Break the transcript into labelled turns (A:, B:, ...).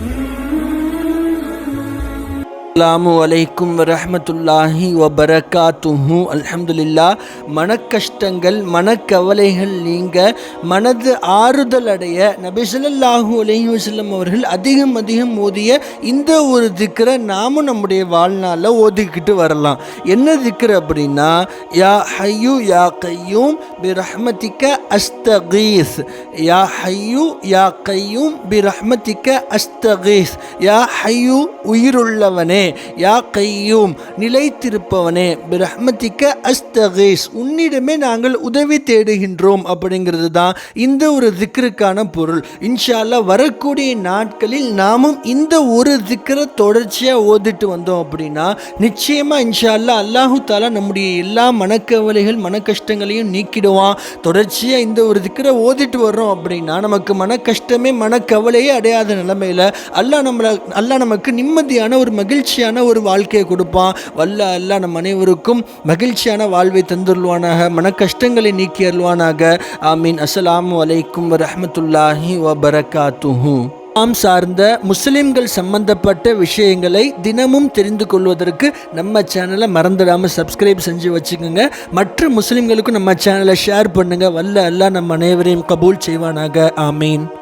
A: Mm-hmm. அஸ்ஸலாமு அலைக்கும் வரஹ்மத்துல்லாஹி வபரகாத்துஹு அல்ஹம்துலில்லா மனக்கஷ்டங்கள் மனக்கவலைகள் நீங்க மனது ஆறுதல் அடைய நபிசல்லாஹூ அலஹி வசல்லம் அவர்கள் அதிகம் அதிகம் ஓதிய இந்த ஒரு திக்கரை நாமும் நம்முடைய வாழ்நாளில் ஓதிக்கிட்டு வரலாம் என்ன திக்கர் அப்படின்னா யா ஹையு யா கையூம் பி ரஹ்மதிக்க அஸ்தகீஸ் யா ஹையு யா கையூம் பி ரஹ்மதிக்க அஸ்தகீஸ் யா ஹையு உயிருள்ளவனே யா கையூம் நிலைத்திருப்பவனே. பிரஹ்மதிக்க அஸ்தகேஷ் உன்னிடமே நாங்கள் உதவி தேடுகின்றோம் அப்படிங்கிறது தான் இந்த ஒரு திக்ருக்கான பொருள். இன்ஷா வரக்கூடிய நாட்களில் நாமும் இந்த ஒரு திக்கரை தொடர்ச்சியாக ஓதிட்டு வந்தோம் அப்படின்னா நிச்சயமாக இன்ஷா அல்லாஹ் அல்லாஹு தாலா நம்முடைய எல்லா மனக்கவலைகள் மன கஷ்டங்களையும் நீக்கிடுவான். தொடர்ச்சியாக இந்த ஒரு திக்கரை ஓதிட்டு வர்றோம் அப்படின்னா நமக்கு மன கஷ்டமே மனக்கவலையே அடையாத நிலைமையில் அல்லாஹ் நம்மளை அல்லாஹ் நமக்கு நிம்மதியான ஒரு மகிழ்ச்சியான ஒரு வாழ்க்கையை கொடுப்பான். வல்ல அல்லாஹ் நம் அனைவருக்கும் மகிழ்ச்சியான வாழ்வை தந்துருவானாக மன கஷ்டங்களை நீக்கி அருள்வானாக. ஆமீன். அஸ்ஸலாமு அலைக்கும் வரமத்துல்லாஹி வபரகாத்துஹூ. நாம் சார்ந்த முஸ்லிம்கள் சம்பந்தப்பட்ட விஷயங்களை தினமும் தெரிந்து கொள்வதற்கு நம்ம சேனலை மறந்துடாமல் சப்ஸ்கிரைப் செஞ்சு வச்சுக்கோங்க. மற்ற முஸ்லிம்களுக்கும் நம்ம சேனலை ஷேர் பண்ணுங்கள் வல்ல அல்லாஹ் நம் அனைவரையும் கபூல் செய்வானாக. ஆமீன்.